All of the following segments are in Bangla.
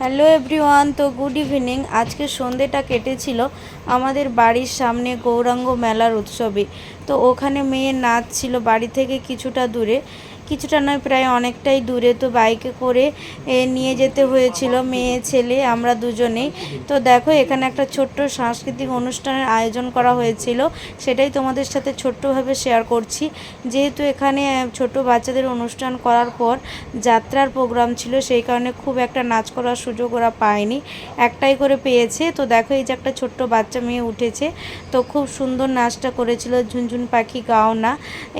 হ্যালো এভরিওয়ান তো গুড ইভিনিং আজকে সন্ধেটা কেটেছিল আমাদের বাড়ির সামনে গৌরাঙ্গ মেলার উৎসবে। তো ওখানে মেয়ের নাচ ছিল বাড়ি থেকে কিছুটা দূরে। কিছুটা নয়, প্রায় অনেকটাই দূরে তো বাইকে করে নিয়ে যেতে হয়েছিল মেয়ে, ছেলে, আমরা দুজনেই তো দেখো, এখানে একটা ছোট্ট সাংস্কৃতিক অনুষ্ঠানের আয়োজন করা হয়েছিল। সেটাই তোমাদের সাথে ছোট্টভাবে শেয়ার করছি। যেহেতু এখানে ছোট বাচ্চাদের অনুষ্ঠান করার পর যাত্রার প্রোগ্রাম ছিল, সেই কারণে খুব একটা নাচ করার সুযোগ ওরা পায়নি। একটাই করে পেয়েছে। তো দেখো, এই যে একটা ছোট্ট বাচ্চা মেয়ে উঠেছে। তো খুব সুন্দর নাচটা করেছিল, ঝুনঝুন পাখি গাও না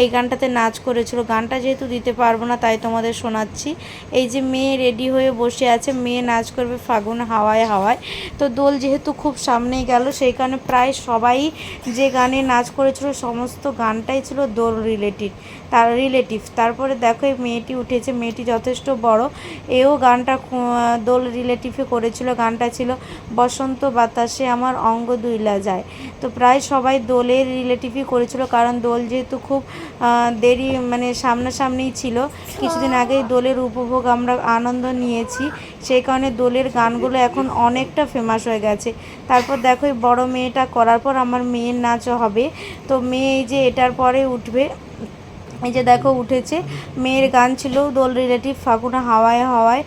এই গানটাতে নাচ করেছিল। গানটা যেহেতু দিতে পারব না, তাই তোমাদের শোনাচ্ছি। এই যে মেয়ে রেডি হয়ে বসে আছে, মেয়ে নাচ করবে ফাগুন হাওয়ায় হাওয়ায়। তো দোল যেহেতু খুব সামনেই গেল, সেই কারণে প্রায় সবাই যে গানে নাচ করেছিল, সমস্ত গানটাই ছিল দোল রিলেটিভ তার রিলেটিভ তারপরে দেখো এই মেয়েটি উঠেছে, মেয়েটি যথেষ্ট বড়। এও গানটা দোল রিলেটিভে করেছিল, গানটা ছিল বসন্ত বাতাসে আমার অঙ্গ দুইলা যায়। তো প্রায় সবাই দোলের রিলেটিভই করেছিল, কারণ দোল যেহেতু খুব দেরি মানে সামনাসামনিই ছিল। কিছুদিন আগেই দোলের উপভোগ আমরা আনন্দ নিয়েছি। সেই কারণে দোলের গানগুলো এখন অনেকটা ফেমাস হয়ে গেছে। তারপর দেখো বড় মেয়েটা করার পর আমার মেয়ের নাচও হবে। তো মেয়ে এই যে এটার পরে উঠবে এই যে দেখো উঠেছে, মেয়ের গান ছিল দোল রিলেটিভ ফাগুনা হাওয়ায় হাওয়ায়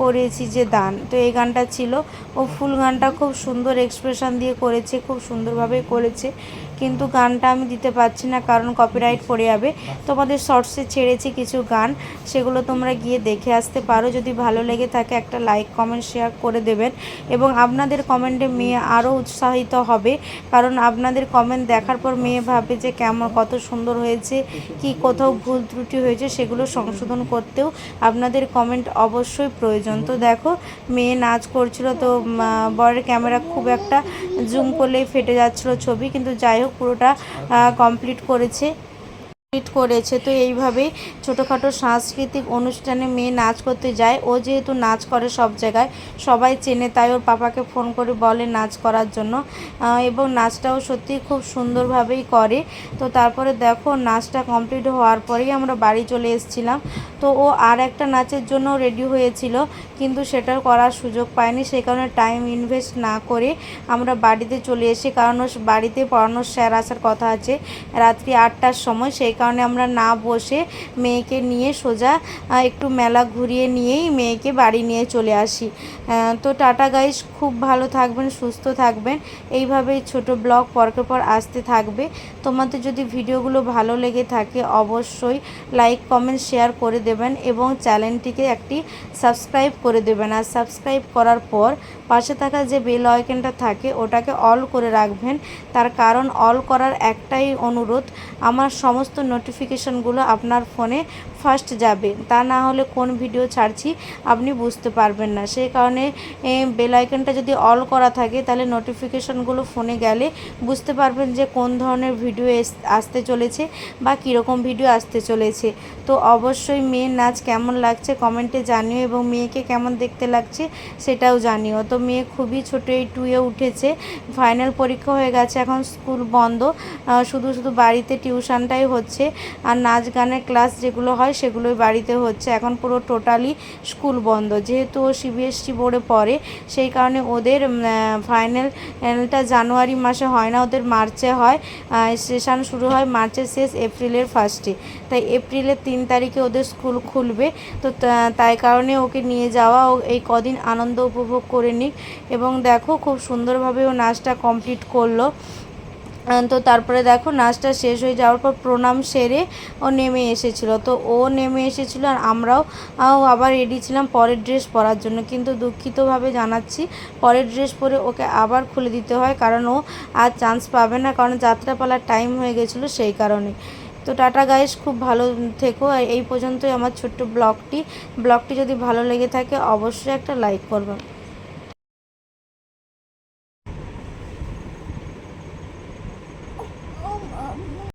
করেছি যে দান। তো এই গানটা ছিল। ও ফুল গানটা খুব সুন্দর এক্সপ্রেশন দিয়ে করেছে, খুব সুন্দরভাবে করেছে। কিন্তু গানটা আমি দিতে পারছি না, কারণ কপিরাইট পড়ে যাবে। তোমাদের শর্টসে ছেড়েছি কিছু গান, সেগুলো তোমরা গিয়ে দেখে আসতে পারো। যদি ভালো লেগে থাকে একটা লাইক কমেন্ট শেয়ার করে দেবেন। এবং আপনাদের কমেন্টে মেয়ে আরও উৎসাহিত হবে। কারণ আপনাদের কমেন্ট দেখার পর মেয়ে ভাবে যে কেমন, কত সুন্দর হয়েছে কি কোথাও ভুল ত্রুটি হয়েছে সেগুলো সংশোধন করতেও আপনাদের কমেন্ট অবশ্যই প্রয়োজন। তো দেখো, মেয়ে নাচ করছিল তো বরের ক্যামেরা খুব একটা জুম করলেই ফেটে যাচ্ছিল ছবি, কিন্তু যাই হোক পুরোটা কমপ্লিট করেছে। কমপ্লিট করেছে। তো এইভাবেই ছোটোখাটো সাংস্কৃতিক অনুষ্ঠানে মেয়ে নাচ করতে যায়। ও যেহেতু নাচ করে সব জায়গায়, সবাই চেনে, তাই ওর পাপাকে ফোন করে বলে নাচ করার জন্য। এবং নাচটাও সত্যি খুব সুন্দরভাবেই করে। তো তারপরে দেখো, নাচটা কমপ্লিট হওয়ার পরেই আমরা বাড়ি চলে এসেছিলাম। তো ও আর একটা নাচের জন্য রেডি হয়েছিল, কিন্তু সেটা করার সুযোগ পায়নি। সেই কারণে টাইম ইনভেস্ট না করে আমরা বাড়িতে চলে এসে কারণ বাড়িতে পড়ানোর স্যার আসার কথা আছে। রাত্রি আটটার সময়, সেই আমরা না বসে মেয়েকে নিয়ে সোজা একটু মেলা ঘুরিয়ে নিয়েই মেয়েকে বাড়ি নিয়ে চলে আসি। তো টাটা গাইস খুব ভালো থাকবেন, সুস্থ থাকবেন। এইভাবেই ছোট ব্লগ পরকে পর আসতে থাকবে। তোমাদের যদি ভিডিওগুলো ভালো লেগে থাকে অবশ্যই লাইক কমেন্ট শেয়ার করে দেবেন এবং চ্যানেলটিকে একটি সাবস্ক্রাইব করে দেবেন। আর সাবস্ক্রাইব করার পর পাশে থাকা যে বেল আইকনটা থাকে, ওটাকে অল করে রাখবেন। তার কারণ অল করার একটাই অনুরোধ, আমার সমস্ত নোটিফিকেশনগুলো আপনার ফোনে ফার্স্ট যাবে। তা না হলে কোন ভিডিও ছাড়ছি আপনি বুঝতে পারবেন না। সেই কারণে বেল আইকনটা যদি অল করা থাকে, তাহলে নোটিফিকেশনগুলো ফোনে গেলে বুঝতে পারবেন যে কোন ধরনের ভিডিও আসতে চলেছে বা কীরকম ভিডিও আসতে চলেছে। তো অবশ্যই মেয়ের নাচ কেমন লাগছে কমেন্টে জানিও এবং মেয়েকে কেমন দেখতে লাগছে সেটাও জানিও। তো মেয়ে খুবই ছোটো, এই টুয়ে উঠেছে ফাইনাল পরীক্ষা হয়ে গেছে, এখন স্কুল বন্ধ। শুধু শুধু বাড়িতে টিউশনটাই হচ্ছে, আর নাচ গানের ক্লাস যেগুলো হয় সেগুলোই বাড়িতে হচ্ছে। এখন পুরো টোটালি স্কুল বন্ধ। যেহেতু ও সিবিএসসি বোর্ডে পড়ে, সেই কারণে ওদের ফাইনালটা জানুয়ারি মাসে হয় না, ওদের মার্চে হয়। সেশন শুরু হয় মার্চের শেষ এপ্রিলের ফার্স্টে তাই এপ্রিলের তিন তারিখে ওদের স্কুল খুলবে। তো তাই কারণে ওকে নিয়ে যাওয়া, ও এই কদিন আনন্দ উপভোগ করে নিক। এবং দেখো, খুব সুন্দরভাবে ও নাচটা কমপ্লিট করল। তো তারপরে দেখো নাচটা শেষ হয়ে যাওয়ার পর প্রণাম সেরে ও নেমে এসেছিল। তো ও নেমে এসেছিল আর আমরাও আবার রেডি ছিলাম পরের ড্রেস পরার জন্য। কিন্তু দুঃখিতভাবে জানাচ্ছি, পরের ড্রেস পরে ওকে আবার খুলে দিতে হয় কারণ ও আর চান্স পাবে না কারণ যাত্রাপালার টাইম হয়ে গেছিল সেই কারণে। তো টাটা গাইস খুব ভালো থেকো। আর এই পর্যন্তই আমার ছোট্ট ব্লগটি। ব্লগটি যদি ভালো লেগে থাকে অবশ্যই একটা লাইক করবেন